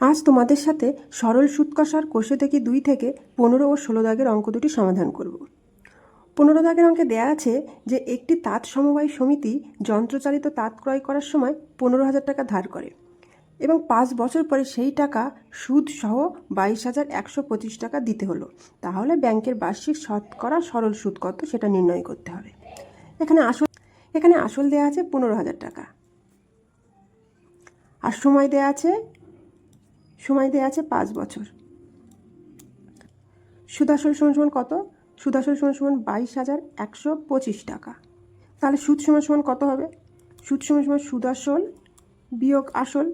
আজ তোমাদের সাথে সরল সুদ কষার কোষে থেকে দুই থেকে পনেরো ও ষোলো দাগের অঙ্ক দুটি সমাধান করব। পনেরো দাগের অঙ্কে দেয়া আছে যে একটি তাঁত সমবায় সমিতি যন্ত্রচালিত তাঁত ক্রয় করার সময় পনেরো হাজার টাকা ধার করে এবং পাঁচ বছর পরে সেই টাকা সুদ সহ বাইশ হাজার একশো পঁচিশ টাকা দিতে হলো। তাহলে ব্যাংকের বার্ষিক শতকরা সরল সুদ কত সেটা নির্ণয় করতে হবে। এখানে আসল এখানে আসল দেওয়া আছে পনেরো হাজার টাকা। আর সময় দেওয়া আছে সময় দেওয়া আছে পাঁচ বছর। সুদাসল সমান সমান কত? সুদাসল সমান সমান বাইশ হাজার একশো পঁচিশ টাকা। তাহলে সুদ সমান সমান কত হবে? সুদ সমান সমান সুদাসল বিয়োগ আসল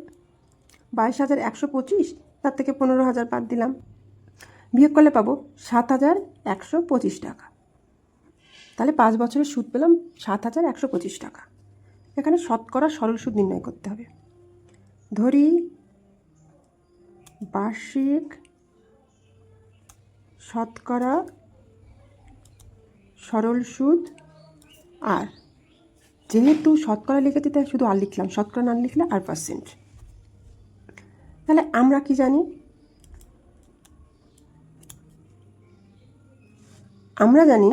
বাইশ হাজার একশো পঁচিশ, তার থেকে পনেরো হাজার বাদ দিলাম। বিয়োগ করলে পাবো সাত হাজার একশো পঁচিশ টাকা। তাহলে পাঁচ বছরের সুদ পেলাম সাত হাজার একশো পঁচিশ টাকা। এখানে শতকরা সরল সুদ নির্ণয় করতে হবে। ধরি বার্ষিক শতকরা সরল সুদ আর। যেহেতু শতকরা লিখেছি, তাই শুধু আর লিখলাম। শতকরা না লিখলে আর পার্সেন্ট তাহলে আমরা কি জানি? আমরা জানি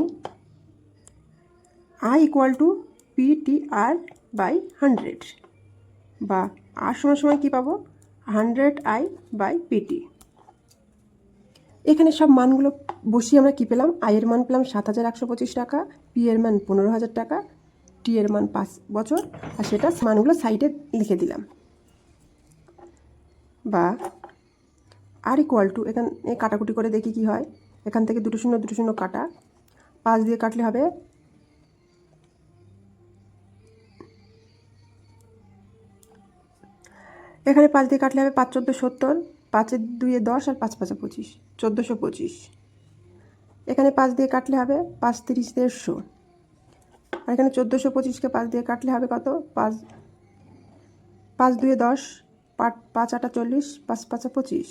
I equal to P T R by hundred বা আর সময় সময় কী পাবো? Hundred I by PT. এখানে সব মানগুলো বসিয়ে আমরা কী পেলাম? আয়ের মান পেলাম সাত হাজার একশো পঁচিশ টাকা, পি এর মান পনেরো হাজার টাকা, টি এর মান পাঁচ বছর, আর সেটা মানগুলো সাইডে লিখে দিলাম। বা আর ইকুয়াল টু এখানে কাটাকুটি করে দেখি কি হয়। এখান থেকে দুটো শূন্য দুটো শূন্য কাটা। পাঁচ দিয়ে কাটলে হবে এখানে পাঁচ দিয়ে কাটলে হবে পাঁচ চোদ্দ সত্তর পাঁচের দুইয়ে দশ আর পাঁচ পাঁচে পঁচিশ, চোদ্দোশো পঁচিশ। এখানে পাঁচ দিয়ে কাটলে হবে পাঁচ তিরিশ দেড়শো। আর এখানে চোদ্দোশো পঁচিশকে পাঁচ দিয়ে কাটলে হবে কত? পাঁচ পাঁচ দুয়ে দশ, পাঁচ পাঁচ আটা চল্লিশ, পাঁচ পাঁচা পঁচিশ।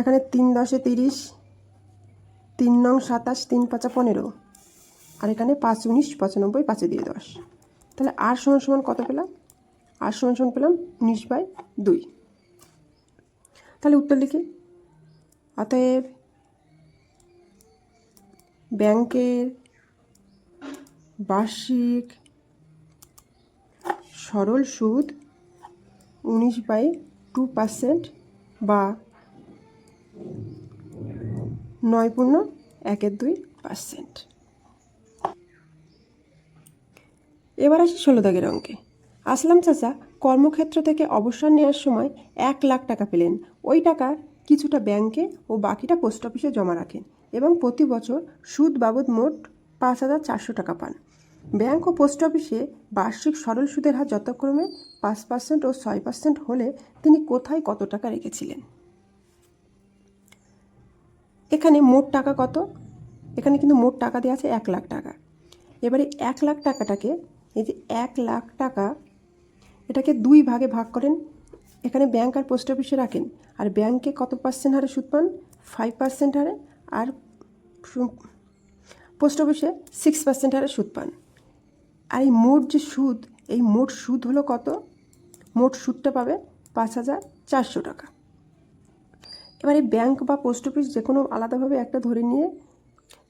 এখানে তিন দশে তিরিশ, তিন নং সাতাশ, তিন পাঁচা পনেরো। আর এখানে পাঁচ উনিশ পঁচানব্বই পাঁচে দিয়ে দশ। তাহলে আর সমান সমান কত পেলাম? আর সমান সমান পেলাম উনিশ বাই দুই। তাহলে উত্তর লিখি। অতএব ব্যাংকের বার্ষিক সরল সুদ উনিশ বাই টু পার্সেন্ট বা নয় পূর্ণ একের দুই পার্সেন্ট। এবার আসি ষোলো দাগের অঙ্কে। আসলাম চাচা, কর্মক্ষেত্র থেকে অবসর নেওয়ার সময় এক লাখ টাকা পেলেন। ওই টাকা কিছুটা ব্যাংকে ও বাকিটা পোস্ট অফিসে জমা রাখেন এবং প্রতি বছর সুদ বাবদ মোট পাঁচ হাজার চারশো টাকা পান। ব্যাংক ও পোস্ট অফিসে বার্ষিক সরল সুদের হার যথাক্রমে পাঁচ পার্সেন্ট ও ছয় পার্সেন্ট হলে তিনি কোথায় কত টাকা রেখেছিলেন? এখানে মোট টাকা কত? এখানে কিন্তু মোট টাকা দেওয়া আছে এক লাখ টাকা। এবারে এক লাখ টাকাটাকে, এই যে এক লাখ টাকা এটাকে দুই ভাগে ভাগ করেন। এখানে ব্যাংক আর পোস্ট অফিসে রাখেন। আর ব্যাংকে কত পার্সেন্ট হারে সুদ পান? ফাইভ পার্সেন্ট হারে। আর পোস্ট অফিসে সিক্স পার্সেন্ট হারে সুদ পান। আর এই মোট যে সুদ, এই মোট সুদ হলো কত? মোট সুদটা পাবে পাঁচ হাজার চারশো টাকা। এবারে ব্যাংক বা পোস্ট অফিস যে কোনো আলাদাভাবে একটা ধরে নিয়ে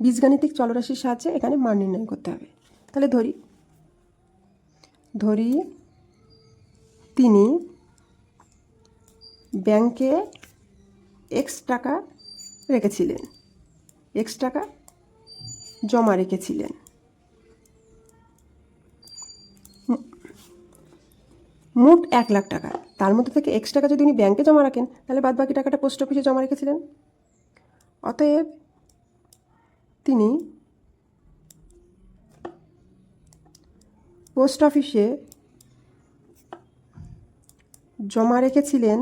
বীজগাণিতিক চলরাশির সাহায্যে এখানে মান নির্ণয় করতে হবে। তাহলে ধরি ধরি তিনি ব্যাংকে এক্স টাকা রেখেছিলেন। এক্স টাকা জমা রেখেছিলেন। মোট এক লাখ টাকা। তার মধ্যে থেকে এক্স টাকা যদি উনি ব্যাংকে জমা রাখেন, তাহলে বাদ বাকি টাকাটা পোস্ট অফিসে জমা রেখেছিলেন। অতএব তিনি পোস্ট অফিসে জমা রেখেছিলেন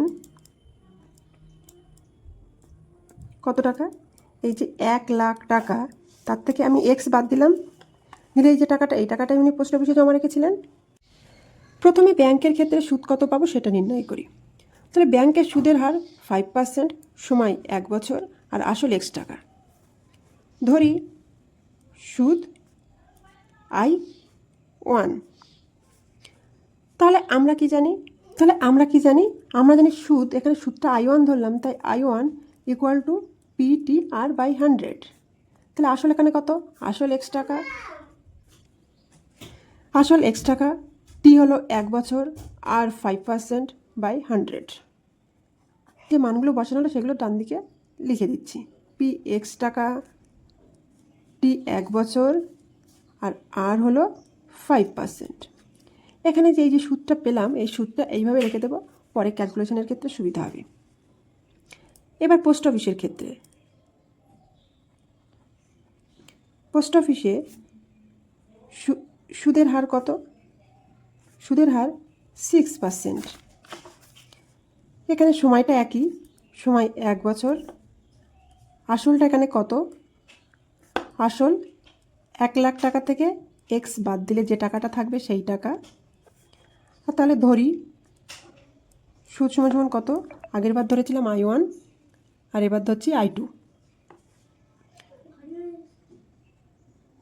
কত টাকা? এই যে এক লাখ টাকা, তার থেকে আমি এক্স বাদ দিলাম। দিলে এই যে টাকাটা, এই টাকাটাই উনি পোস্ট অফিসে জমা রেখেছিলেন। প্রথমে ব্যাংকের ক্ষেত্রে সুদ কত পাবো সেটা নির্ণয় করি। তাহলে ব্যাংকের সুদের হার ফাইভ পার্সেন্ট সময় এক বছর, আর আসল এক্স টাকা। ধরি সুদ আই ওয়ান তাহলে আমরা কি জানি? তাহলে আমরা কি জানি? আমরা জানি সুদ, এখানে সুদটা আই ওয়ান ধরলাম, তাই I one equal to P T R by hundred তাহলে আসল এখানে কত? আসল এক্স টাকা। আসল এক্স টাকা টি হলো এক বছর, আর ফাইভ পার্সেন্ট বাই হান্ড্রেড যে মানগুলো বসানো হলো, সেগুলো ডান দিকে লিখে দিচ্ছি। পি এক্স টাকা টি এক বছর, আর আর হলো ফাইভ পার্সেন্ট এখানে যে এই যে সুদটা পেলাম, এই সুদটা এইভাবে রেখে দেবো, পরে ক্যালকুলেশনের ক্ষেত্রে সুবিধা হবে। এবার পোস্ট অফিসের ক্ষেত্রে। পোস্ট অফিসে সুদের হার কত? সুদের হার সিক্স পার্সেন্ট এখানে সময়টা একই, সময় এক বছর। আসলটা এখানে কত? আসল এক লাখ টাকা থেকে এক্স বাদ দিলে যে টাকাটা থাকবে সেই টাকা। তাহলে ধরি। সুদ সমান সমান কত? আগের বার ধরেছিলাম আই ওয়ান আর এবার ধরছি আই টু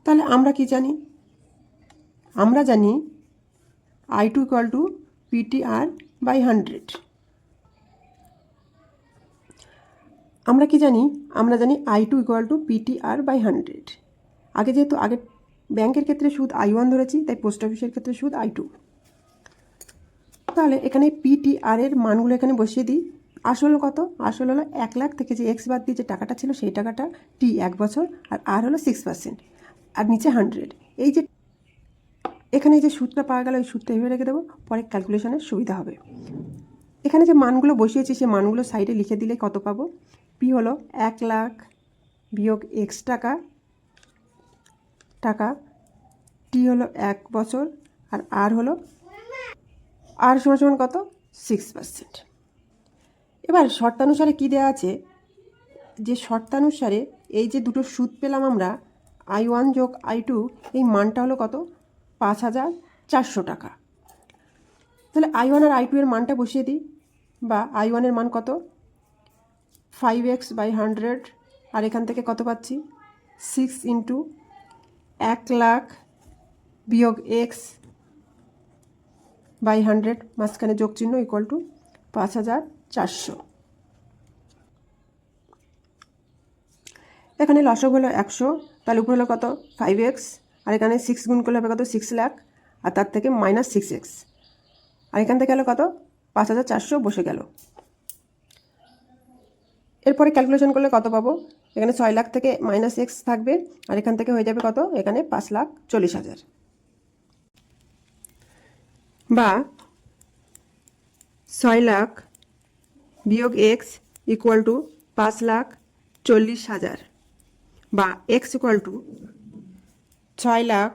তাহলে আমরা কি জানি? আমরা জানি I two equal to PT R by hundred আমরা কি জানি? আমরা জানি I two equal to PT R by hundred আগে যেহেতু আগে ব্যাংকের ক্ষেত্রে সুদ আই ওয়ান ধরেছি, তাই পোস্ট অফিসের ক্ষেত্রে সুদ আই টু তাহলে এখানে পিটি আর এর মানগুলো এখানে বসিয়ে দিই। আসল কত? আসল হলো এক লাখ থেকে যে এক্স বাদ দিয়ে যে টাকাটা ছিল সেই টাকাটা টি এক বছর আর আর হলো সিক্স পার্সেন্ট আর নিচে হান্ড্রেড এই যে এখানে যে সুদটা পাওয়া গেল ওই সুদটা এভাবে রেখে দেবো, পরে ক্যালকুলেশনের সুবিধা হবে। এখানে যে মানগুলো বসিয়েছি, সেই মানগুলো সাইডে লিখে দিলে কত পাবো? পি হলো এক লাখ বিয়োগ এক্স টাকা টাকা টি হলো এক বছর আর আর হলো আর সমান সমান কত? সিক্স পার্সেন্ট এবার শর্তানুসারে কী দেওয়া আছে? যে শর্তানুসারে এই যে দুটো সুদ পেলাম আমরা, আই ওয়ান যোগ আই টু, এই মানটা হলো কত? পাঁচ হাজার চারশো টাকা। তাহলে আই ওয়ান আর আই টু এর মানটা বসিয়ে দিই, বা আই ওয়ানের মান কত? ফাইভ এক্স বাই হান্ড্রেড আর এখান থেকে কত পাচ্ছি? সিক্স ইন্টু এক লাখ বিয়োগ এক্স বাই হান্ড্রেড, মাঝখানে যোগ চিহ্ন ইকুয়াল টু পাঁচ হাজার চারশো। এখানে লসক হলো একশো, তাহলে উপর হলো কত? ফাইভ এক্স আর এখানে সিক্স গুণ করলে হবে কত? সিক্স লাখ, আর তার থেকে মাইনাস সিক্স এক্স আর এখান থেকে গেলো কত? পাঁচ হাজার চারশো বসে গেল। এরপরে ক্যালকুলেশন করলে কত পাবো? এখানে ছয় লাখ থেকে মাইনাস এক্স থাকবে, আর এখান থেকে হয়ে যাবে কত? এখানে পাঁচ লাখ চল্লিশ হাজার। বা ছয় লাখ বিয়োগ এক্স ইকুয়াল টু পাঁচ লাখ চল্লিশ হাজার বা এক্স ইকুয়াল টু ছয় লাখ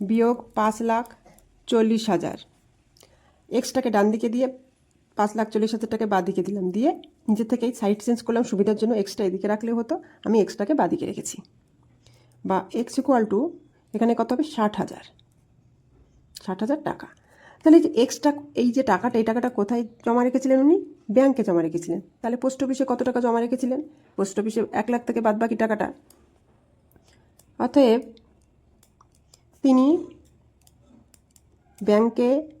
বিয়োগ পাঁচ লাখ চল্লিশ হাজার। এক্সটাকে ডান দিকে দিয়ে পাঁচ লাখ চল্লিশ হাজার টাকা বাঁ দিকে দিলাম। দিয়ে নিজে থেকেই সাইড চেঞ্জ করলাম। সুবিধার জন্য এক্সট্রা এদিকে রাখলেও হতো। আমি এক্সট্রাকে বাঁ দিকে রেখেছি। বা এক্স ইকুয়াল টু এখানে কত হবে? ষাট হাজার। ষাট হাজার টাকা। তাহলে যে এক্সট্রা এই যে টাকাটা, এই টাকাটা কোথায় জমা রেখেছিলেন উনি? ব্যাংকে জমা রেখেছিলেন। তাহলে পোস্ট অফিসে কত টাকা জমা রেখেছিলেন? পোস্ট অফিসে এক লাখ থেকে বাদ বাকি টাকাটা। অতএব তিনি ব্যাংকে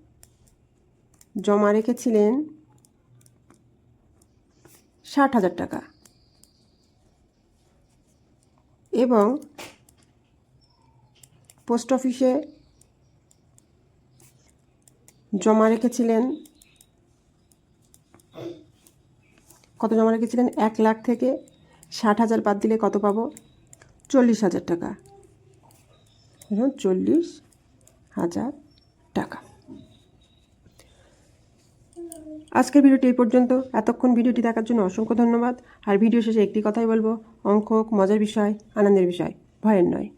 জমা রেখেছিলেন ষাট হাজার টাকা। এবং পোস্ট অফিসে জমা রেখেছিলেন? কত জমা রেখেছিলেন? এক লাখ থেকে ষাট হাজার বাদ দিলে কত পাবো? চল্লিশ হাজার টাকা। এখন চল্লিশ হাজার টাকা। আজকের ভিডিওটি এই পর্যন্ত। এতক্ষণ ভিডিওটি দেখার জন্য অসংখ্য ধন্যবাদ। আর ভিডিও শেষে একটি কথাই বলব, অঙ্ক মজার বিষয়, আনন্দের বিষয়, ভয়ের নয়।